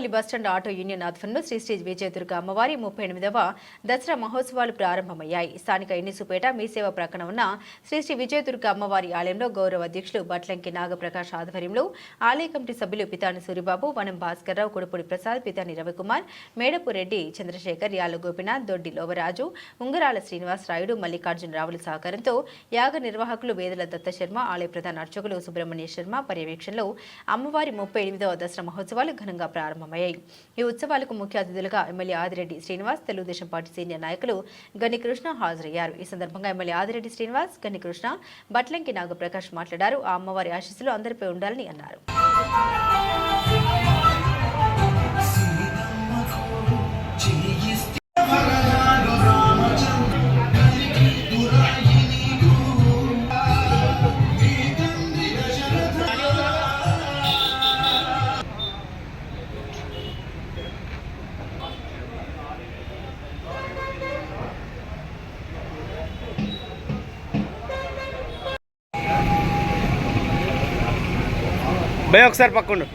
Tadepalli bus stand auto union ఆధ్వర్యంలో శ్రీ శ్రీ విజయదుర్గ అమ్మవారి ముప్పై ఎనిమిదవ దసరా మహోత్సవాలు ప్రారంభమయ్యాయి. స్థానిక ఎన్నిసుపేట మీసేవ ప్రక్కన ఉన్న శ్రీ శ్రీ విజయదుర్గ అమ్మవారి ఆలయంలో గౌరవ అధ్యక్షులు బట్లంకి నాగప్రకాష్ ఆధ్వర్యంలో ఆలయ కమిటీ సభ్యులు పితాని సూరిబాబు వనం భాస్కర్రావు కుడుపుడి ప్రసాద్ పితాని రవికుమార్ మేడపు రెడ్డి చంద్రశేఖర్ యాల గోపినాథ్ దొడ్డి లోవరాజు ఉంగరాల శ్రీనివాస్ రాయుడు మల్లికార్జున రావుల సహకారంతో యాగ నిర్వాహకులు వేదల దత్త శర్మ ఆలయ ప్రధాన అర్చకులు సుబ్రహ్మణ్య శర్మ పర్యవేక్షణలో అమ్మవారి ముప్పై ఎనిమిదవ దసరా మహోత్సవాలు ఘనంగా ప్రారంభం ప్రారంభమయ్యాయి. ఈ ఉత్సవాలకు ముఖ్య అతిథులుగా MLA Adireddy Srinivas Telugu Desam party senior నాయకులు గణికృష్ణ హాజరయ్యారు. ఈ సందర్భంగా ఎమ్మెల్యే ఆదిరెడ్డి శ్రీనివాస్ గణికృష్ణ బట్లంకి నాగప్రకాష్ మాట్లాడారు. ఆ అమ్మవారి ఆశీస్సులు అందరిపై ఉండాలని అన్నారు. భయ ఒకసారి పక్కండు.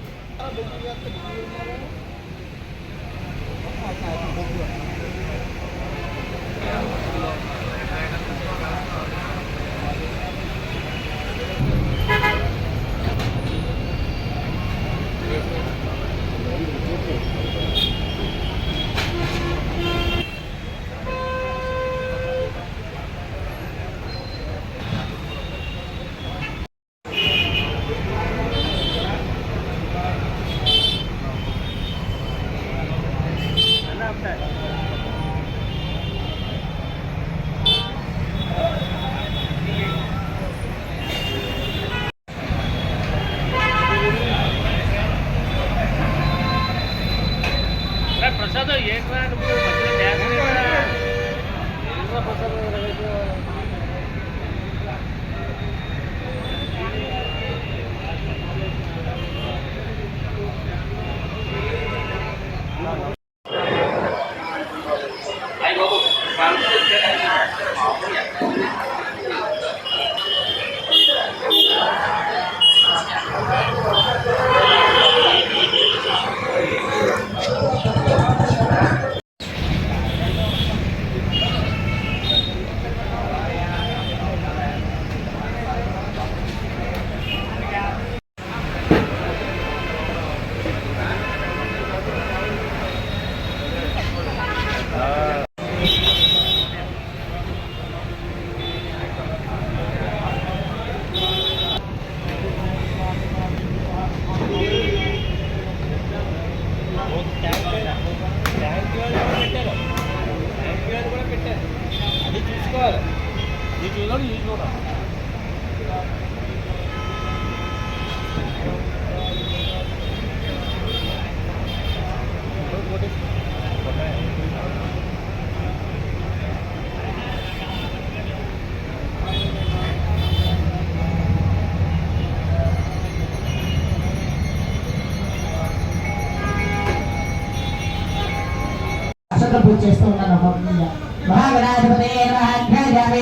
అక్షత పూజ చేస్తూ ఉన్నాను హోమంగా మహాగణాధిపతే నమః ధ్యాయామి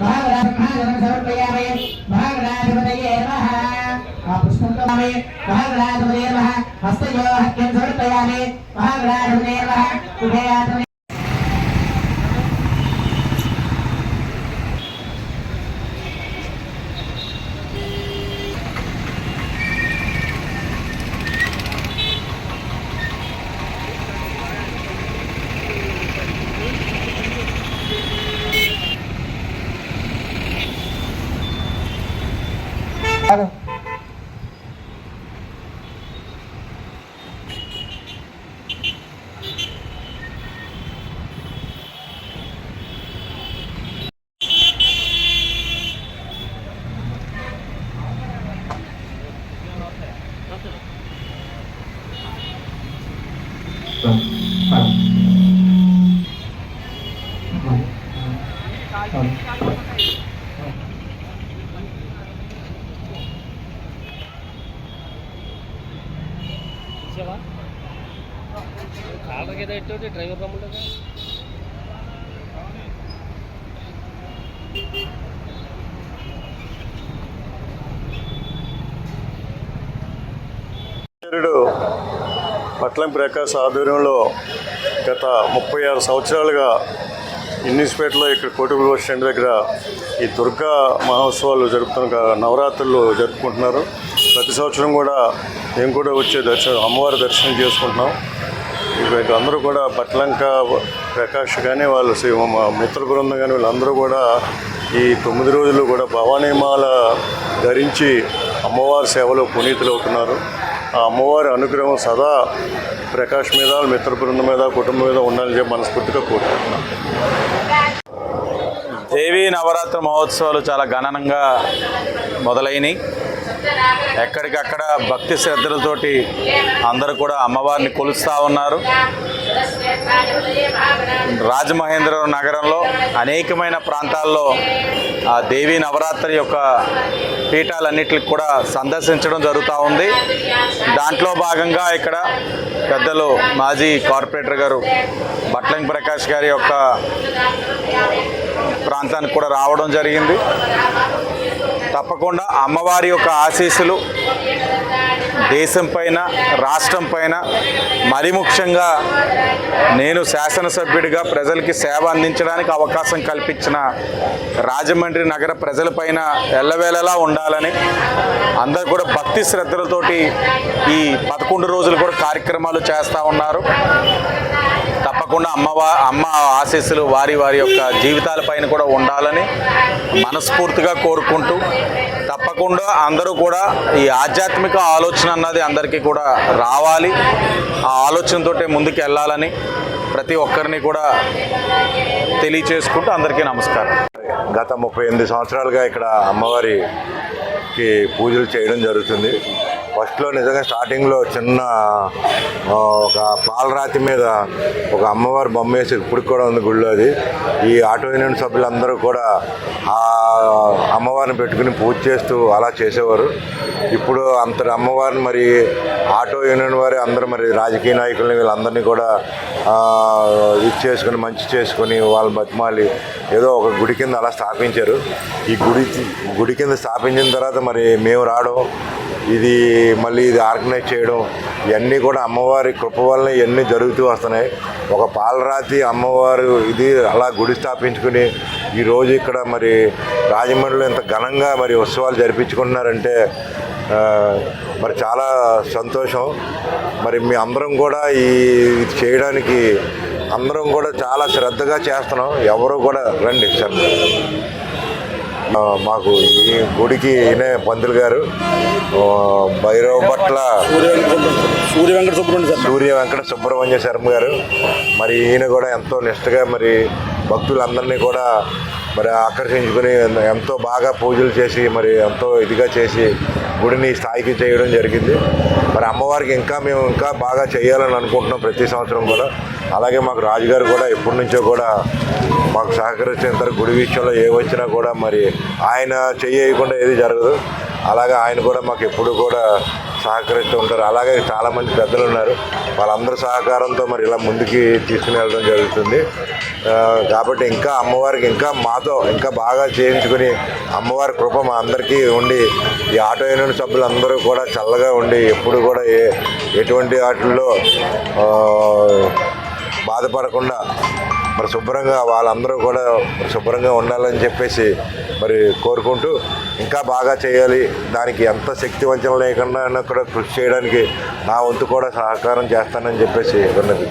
మహాగణాధ మహాగణం సమర్పయామి. నమః ఆ పుష్పంతో ఆమె మహాగణాధిపతే నమః హస్తయో హత్యం సమర్పయామి khác không? చూసావా? కాళ్ళకి ఏదో ఎట్టు డ్రైవర్ రమ్ముండగా పట్లం ప్రకాశ్ ఆధ్వర్యంలో గత ముప్పై ఆరు సంవత్సరాలుగా ఇన్నిస్పేటలో ఇక్కడ కోటిపల్లి బస్ స్టాండ్ దగ్గర ఈ దుర్గా మహోత్సవాలు జరుపుతున్న నవరాత్రులు జరుపుకుంటున్నారు. ప్రతి సంవత్సరం కూడా మేము కూడా వచ్చే దర్శనం అమ్మవారి దర్శనం చేసుకుంటున్నాం. ఇక అందరూ కూడా బట్లంక ప్రకాష్ కానీ వాళ్ళు శ్రీ- మా మిత్ర బృందం కానీ వీళ్ళందరూ కూడా ఈ తొమ్మిది రోజులు కూడా భవానీమాల ధరించి అమ్మవారి సేవలో పునీతులు అవుతున్నారు. ఆ అమ్మవారి అనుగ్రహం సదా ప్రకాష్ మీద మిత్ర బృందం మీద కుటుంబం మీద ఉండాలని చెప్పి మనస్ఫూర్తిగా కోరుకుంటున్నాను దేవీ నవరాత్రి మహోత్సవాలు చాలా ఘననంగా మొదలైనవి ఎక్కడికక్కడ భక్తి శ్రద్ధలతోటి అందరూ కూడా అమ్మవారిని కొలుస్తూ ఉన్నారు. రాజమహేంద్రవరం నగరంలో అనేకమైన ప్రాంతాల్లో ఆ దేవీ నవరాత్రి యొక్క పీఠాలన్నిటికి కూడా సందర్శించడం జరుగుతూ ఉంది. దాంట్లో భాగంగా ఇక్కడ పెద్దలు మాజీ కార్పొరేటర్ గారు బట్లంగి ప్రకాష్ గారి యొక్క ప్రాంతానికి కూడా రావడం జరిగింది. తప్పకుండా అమ్మవారి యొక్క ఆశీస్సులు దేశం పైన రాష్ట్రం పైన. మరి ముఖ్యంగా నేను శాసనసభ్యుడిగా ప్రజలకి సేవ అందించడానికి అవకాశం కల్పించిన రాజమండ్రి నగర ప్రజలపైన ఎల్లవేళలా ఉండాలని అందరు కూడా భక్తి శ్రద్ధలతోటి ఈ పదకొండు రోజులు కూడా కార్యక్రమాలు చేస్తూ ఉన్నారు. తప్పకుండా అమ్మవా అమ్మ ఆశీస్సులు వారి వారి యొక్క జీవితాలపైన కూడా ఉండాలని మనస్ఫూర్తిగా కోరుకుంటూ తప్పకుండా అందరూ కూడా ఈ ఆధ్యాత్మిక ఆలోచన అన్నది అందరికీ కూడా రావాలి. ఆ ఆలోచనతోటే ముందుకు వెళ్ళాలని ప్రతి ఒక్కరిని కూడా తెలియచేసుకుంటూ అందరికీ నమస్కారం. గత ముప్పై ఎనిమిది సంవత్సరాలుగా ఇక్కడ అమ్మవారికి పూజలు చేయడం జరుగుతుంది. ఫస్ట్లో నిజంగా స్టార్టింగ్లో చిన్న ఒక పాలరాతి మీద ఒక అమ్మవారి బొమ్మ వేసి ఇప్పటికి కూడా ఉంది గుళ్ళో అది. ఈ ఆటో యూనియన్ సభ్యులందరూ కూడా ఆ అమ్మవారిని పెట్టుకుని పూజ చేస్తూ అలా చేసేవారు. ఇప్పుడు అంత అమ్మవారిని మరి ఆటో యూనియన్ వారి అందరూ మరి రాజకీయ నాయకుల్ని వీళ్ళందరినీ కూడా ఇది చేసుకుని మంచి చేసుకుని వాళ్ళ బతిమాలి ఏదో ఒక గుడి కింద అలా స్థాపించారు. ఈ గుడి గుడి కింద స్థాపించిన తర్వాత మరి మేము రావడం ఇది మళ్ళీ ఇది ఆర్గనైజ్ చేయడం ఇవన్నీ కూడా అమ్మవారి కృప వలన ఇవన్నీ జరుగుతూ వస్తున్నాయి. ఒక పాలరాతి అమ్మవారు ఇది అలా గుడి స్థాపించుకుని ఈరోజు ఇక్కడ మరి రాజమండ్రిలో ఇంత ఘనంగా మరి ఉత్సవాలు జరిపించుకుంటున్నారంటే మరి చాలా సంతోషం. మరి మీ అందరం కూడా ఈ ఇది చేయడానికి అందరం కూడా చాలా శ్రద్ధగా చేస్తున్నాం. ఎవరు కూడా రండి సార్. మాకు ఈ గుడికి ఈయనే పంతులు గారు. భైరవ పట్ల సూర్య వెంకట సుబ్రహ్మణ్య సార్. సూర్య వెంకట సుబ్రహ్మణ్య శర్మ గారు. మరి ఈయన కూడా ఎంతో నిష్టగా మరి భక్తులందరినీ కూడా మరి ఆకర్షించుకుని ఎంతో బాగా పూజలు చేసి మరి ఎంతో ఇదిగా చేసి గుడిని స్థాయికి చేయడం జరిగింది. మరి అమ్మవారికి ఇంకా మేము ఇంకా బాగా చేయాలని అనుకుంటున్నాం ప్రతి సంవత్సరం కూడా. అలాగే మాకు రాజుగారు కూడా ఎప్పటి నుంచో కూడా మాకు సహకరించేంత గుడి విషయంలో ఏ వచ్చినా కూడా మరి ఆయన చేయకుండా ఏది జరగదు. అలాగే ఆయన కూడా మాకు ఎప్పుడు కూడా సహకరిస్తూ ఉంటారు. అలాగే చాలామంది పెద్దలు ఉన్నారు. వాళ్ళందరి సహకారంతో మరి ఇలా ముందుకి తీసుకుని వెళ్ళడం జరుగుతుంది. కాబట్టి ఇంకా అమ్మవారికి ఇంకా మాతో ఇంకా బాగా చేయించుకుని అమ్మవారి కృప మా అందరికీ ఉండి ఈ ఆటో యూనియన్ సభ్యులందరూ కూడా చల్లగా ఉండి ఎప్పుడు కూడా ఏ ఎటువంటి వాటిల్లో బాధపడకుండా మరి శుభ్రంగా వాళ్ళందరూ కూడా శుభ్రంగా ఉండాలని చెప్పేసి మరి కోరుకుంటూ ఇంకా బాగా చేయాలి. దానికి ఎంత శక్తి వంచన లేకుండా కూడా కృషి చేయడానికి నా వంతు కూడా సహకారం చేస్తానని చెప్పేసి ఉన్నది